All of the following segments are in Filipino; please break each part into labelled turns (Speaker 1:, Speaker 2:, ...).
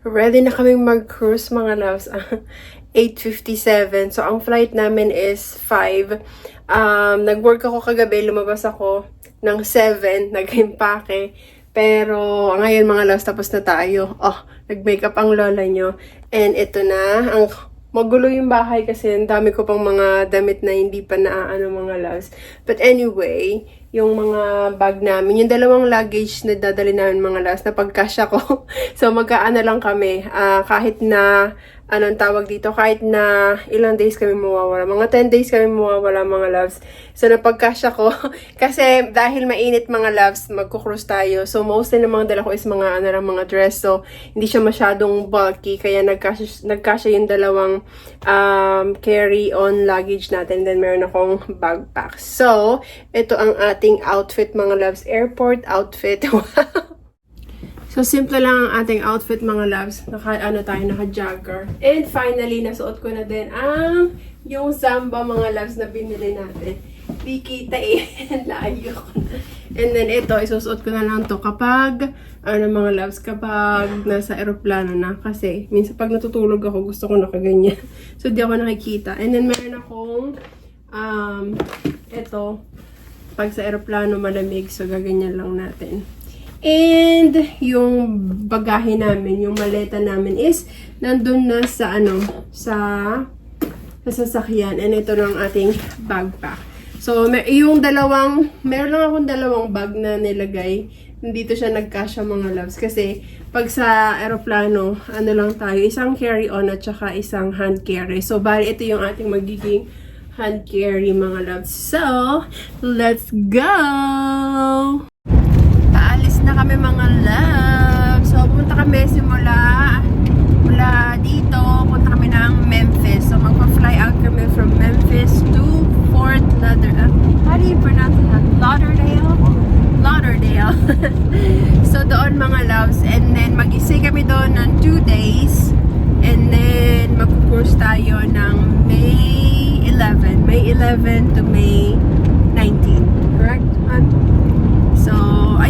Speaker 1: Ready na kaming mag-cruise mga loves. 8.57. So, ang flight namin is 5. Um, nag-work ako kagabi, lumabas ako ng 7, nag-impake. Pero, ngayon mga loves, tapos na tayo. Oh, nag-makeup ang lola nyo. And ito na, ang magulo yung bahay kasi ang dami ko pang mga damit na hindi pa naaano mga loves. But anyway, yung mga bag namin, yung dalawang luggage na dadali namin mga loves, na pagkasya ko. so magkaano lang kami, ah, kahit na anong tawag dito, kahit na ilang days kami mawawala. Mga 10 days kami mawawala mga loves. So napagkasya ko, kasi dahil mainit mga loves, magkukrus tayo. So mostly ng mga dala ko is mga ano lang, mga dress. So hindi siya masyadong bulky, kaya nagkasya, nagkasya yung dalawang um, carry-on luggage natin. Then meron akong backpack. So, ito ang ating outfit mga loves. Airport outfit. So, simple lang ang ating outfit, mga loves. Naka, ano tayo, naka-jogger. And finally, nasuot ko na din ang yung Zamba, mga loves, na binili natin. Di kita eh. Layo ko na. And then, ito, isusuot ko na lang to kapag, ano mga loves, kapag nasa aeroplano na. Kasi, minsan pag natutulog ako, gusto ko nakaganyan. So, di ako nakikita. And then, meron akong, um, ito, pag sa aeroplano malamig, so gaganyan lang natin. And yung bagahe namin, yung maleta namin is nandun na sa ano, sa sa sasakyan. And ito na ang ating backpack. So, may, yung dalawang, meron lang akong dalawang bag na nilagay. Dito siya nagkasya mga loves. Kasi, pag sa aeroplano, ano lang tayo, isang carry-on at saka isang hand carry. So, bali, ito yung ating magiging hand carry mga loves. So, let's go! Kami mga loves. So, pumunta kami simula mula dito, punta kami ng Memphis. So, magpa-fly out kami from Memphis to Fort Lauderdale. How do you pronounce that? Lauderdale? Lauderdale. so, doon mga loves. And then, mag-isay kami doon ng two days. And then, mag-course tayo ng May 11. May 11 to May 19. Correct, hon?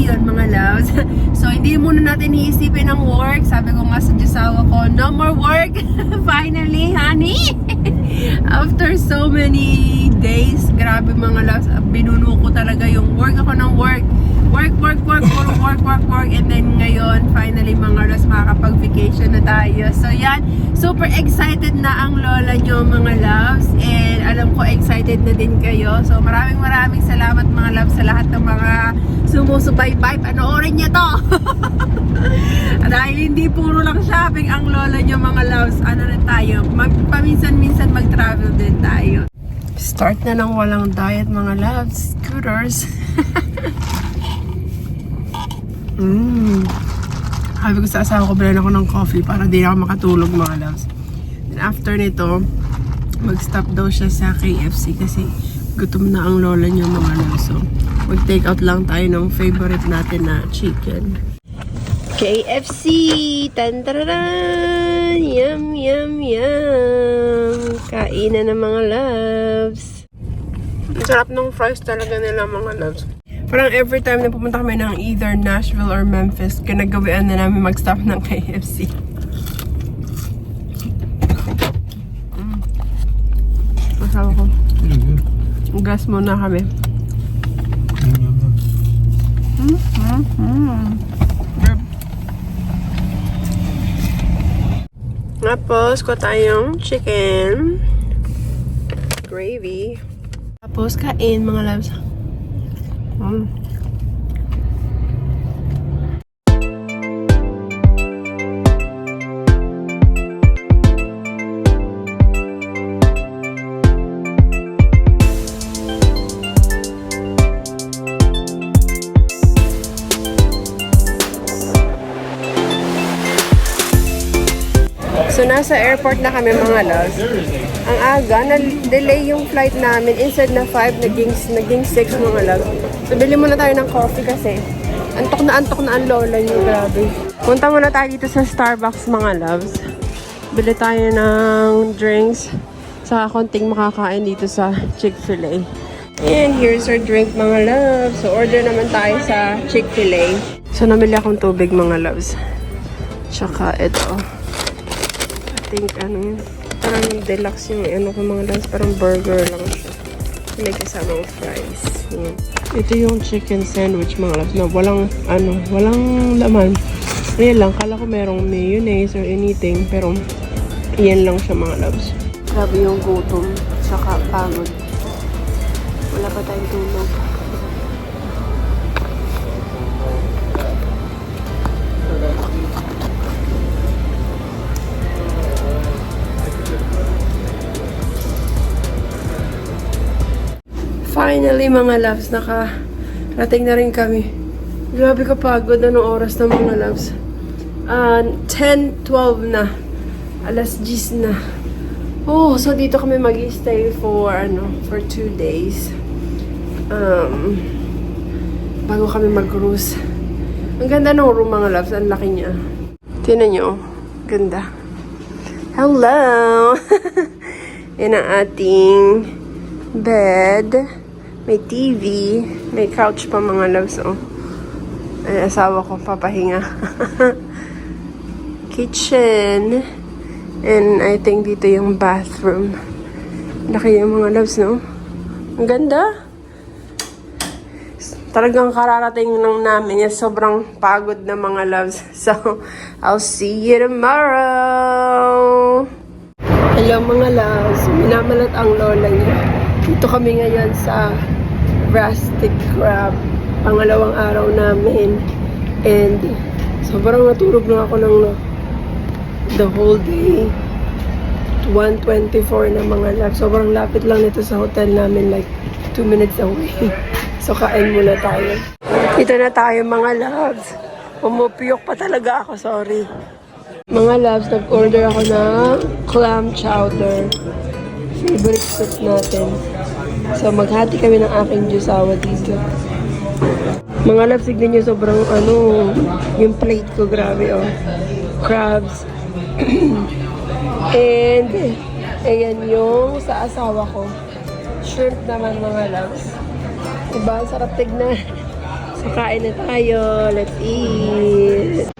Speaker 1: Ayun mga loves. so, hindi muna natin iisipin ang work. Sabi ko nga sa Diyosawa ko, no more work. Finally, honey. After so many days, grabe mga loves, binuno ko talaga yung work ako ng work. Work, work, work, puro work, work, work. And then ngayon, finally mga loves, makakapag-vacation na tayo. So, yan. Super excited na ang lola nyo mga loves. And alam ko, excited na din kayo. So, maraming maraming salamat mga loves sa lahat ng mga sumusubaybay. Panoorin niyo to! Dahil hindi puro lang shopping ang lola nyo mga loves. Ano na tayo? Mag, paminsan-minsan mag-travel din tayo. Start na ng walang diet mga loves. Scooters. Mmm. Sabi ko sa asawa ko, bilhin ako ng coffee para di ako makatulog mga loves. And after nito, mag-stop daw siya sa KFC kasi gutom na ang lola niya mga loves. So, mag-take out lang tayo ng favorite natin na chicken. KFC! Tantararan! Yum, yum, yum! Kainan ng mga loves. Ang sarap ng fries talaga nila mga loves. Parang every time na pumunta kami ng either Nashville or Memphis, ginagawian na namin mag-stop ng KFC. Mm. Masama ko. Gas muna kami. Mm, mm, mm. Grab. Tapos, ko tayong chicken. Gravy. Tapos, kain mga loves. Mm. Nasa airport na kami mga loves. Ang aga, na-delay yung flight namin. Instead na 5, naging, naging 6 mga loves. So, bili muna tayo ng coffee kasi antok na antok na ang lola niyo. Grabe. Punta muna tayo dito sa Starbucks mga loves. Bili tayo ng drinks. Saka konting makakain dito sa Chick-fil-A. And here's our drink mga loves. So, order naman tayo sa Chick-fil-A. So, namili akong tubig mga loves. Tsaka ito. Think ano yun. Parang deluxe yung ano ko mga loves. Parang burger lang siya. May kasamang fries. Yun. Ito yung chicken sandwich mga loves na walang ano, walang laman. Ayan lang, kala ko merong mayonnaise or anything. Pero, yan lang siya mga loves. Grabe yung gutom. Tsaka pagod. Wala pa tayong tulog. Finally, mga loves, nakarating na rin kami. Grabe kapagod. Anong oras na mga loves? Ah, 10, 12 na. Alas 10 na. Oh, so dito kami mag-stay for, ano, for two days. Um, bago kami mag-cruise. Ang ganda ng room, mga loves. Ang laki niya. Tingnan nyo. Ganda. Hello! Yan ang ating bed. May TV. May couch pa mga loves. Oh. Ay, asawa ko papahinga. Kitchen. And I think dito yung bathroom. Laki yung mga loves, no? Ang ganda. Talagang kararating lang namin yan. Sobrang pagod na mga loves. So, I'll see you tomorrow. Hello mga loves. Minamalat ang lola niya. Dito kami ngayon sa Rustic Crab. Pangalawang araw namin. And sobrang natulog na ako ng the whole day. 124 na mga loves. Sobrang lapit lang nito sa hotel namin. Like 2 minutes away. So kain muna tayo. Dito na tayo mga loves. Umupiyok pa talaga ako. Sorry. Mga loves, nag-order ako ng clam chowder. Favorite soup natin. So, maghati kami ng aking jusawa dito. Mga loves, tignan nyo sobrang ano, yung plate ko, grabe oh. Crabs. And, ayan yung sa asawa ko. Shrimp naman mga loves. Diba? Sarap tignan. So, kain na tayo. Let's eat.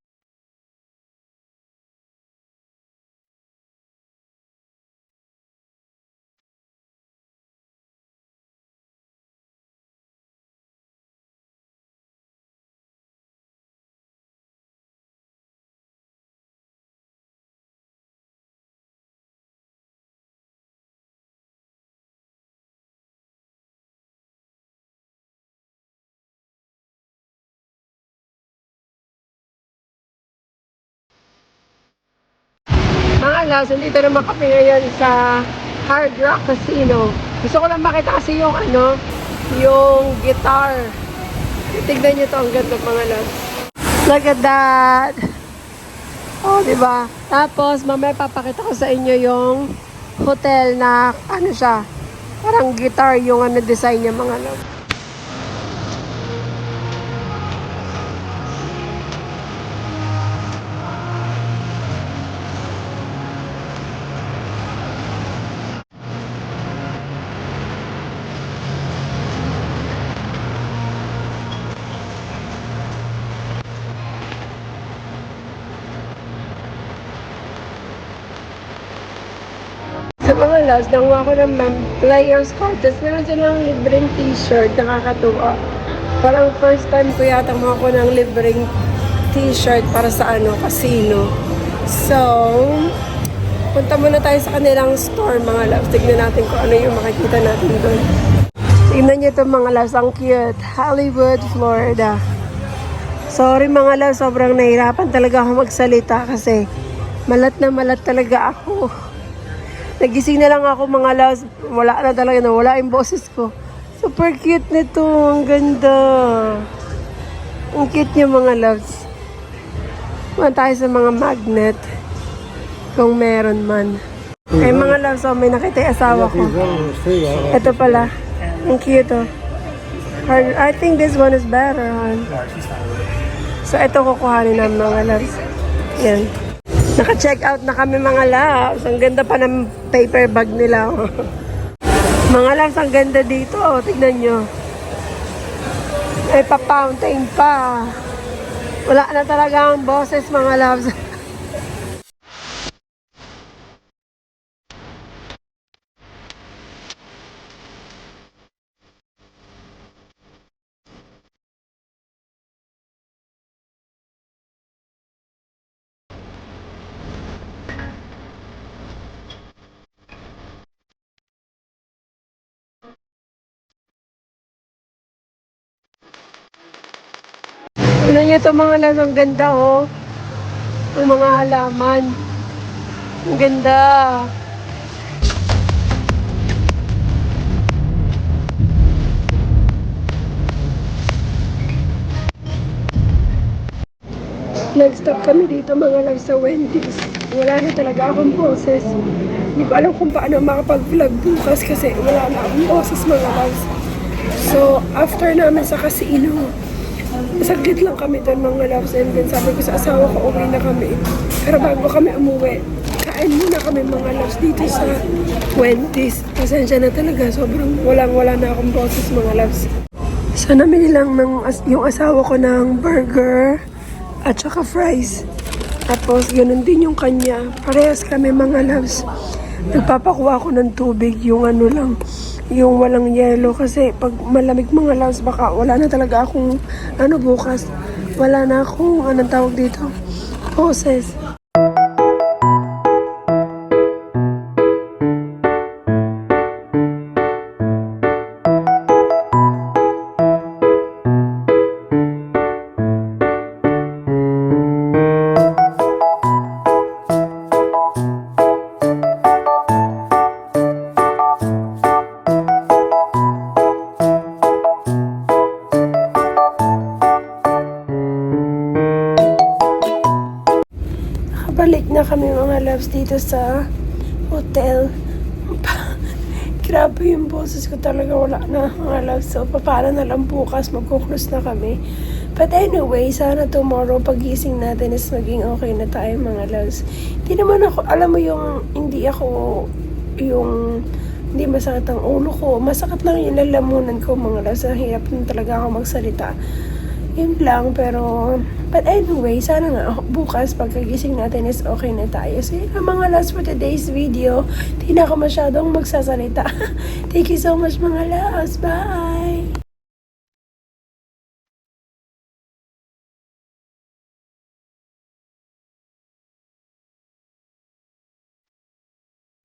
Speaker 1: Mga loves, nandito naman kami ngayon sa Hard Rock Casino. Gusto ko lang makita kasi yung ano, yung guitar. Tignan nyo to, ang ganda mga loves. Look at that! Oh, di ba? Tapos, mamaya papakita ko sa inyo yung hotel na, ano siya, parang guitar yung ano design niya mga loves. Sa mga loves, nanguha ko ng players card. Tapos meron silang libreng t-shirt. Nakakatuwa. Parang first time ko yata mga ko ng libreng t-shirt para sa ano, casino. So, punta muna tayo sa kanilang store mga loves. Tignan natin kung ano yung makikita natin doon. Tignan nyo ito mga loves. Ang cute. Hollywood, Florida. Sorry mga loves, sobrang nahirapan talaga ako magsalita kasi malat na malat talaga ako. Nagising na lang ako mga loves. Wala na talaga, nawala yung boses ko. Super cute nito. Ang ganda. Ang cute niya mga loves. Kuha tayo sa mga magnet. Kung meron man. Ay mga loves, oh, may nakita yung asawa ko. Ito pala. Ang cute oh. I think this one is better, hon. So, ito kukuhanin ng mga loves. Yan. Naka-check out na kami mga loves. Ang ganda pa ng paper bag nila. oh. mga loves, ang ganda dito. Oh. Tignan nyo. May pa-fountain pa. Wala na talaga ang boses mga loves. Tignan nyo ito mga loves. Ang ganda oh. Ang mga halaman. Ang ganda. Nag-stop kami dito mga loves sa Wendy's. Wala na talaga akong boses. Hindi ko alam kung paano makapag-vlog bukas kasi wala na akong boses mga loves. So, after namin sa casino, saglit lang kami doon mga loves and then sabi ko sa asawa ko uwi na kami. Pero bago kami umuwi, kain muna kami mga loves dito sa Wendy's. Pasensya na talaga, sobrang walang wala na akong boses mga loves. So, namili lang ng, yung asawa ko ng burger at saka fries. Tapos, ganun din yung kanya. Parehas kami mga loves. Nagpapakuha ako ng tubig, yung ano lang, yung walang yelo. Kasi pag malamig mga loves, baka wala na talaga akong, ano bukas, wala na akong, anong tawag dito, boses. Nakabalik na kami mga loves dito sa hotel. Grabe yung boses ko talaga wala na mga loves. So, paano na lang bukas magkuklose na kami. But anyway, sana tomorrow pagising natin is maging okay na tayo mga loves. Hindi naman ako, alam mo yung hindi ako yung hindi masakit ang ulo ko. Masakit lang yung lalamunan ko mga loves. Ang hirap talaga ako magsalita. Yun lang, pero... But anyway, sana nga bukas pagkagising natin is okay na tayo. So yun ang mga last for today's video. Hindi na ako masyadong magsasalita. Thank you so much mga loves. Bye!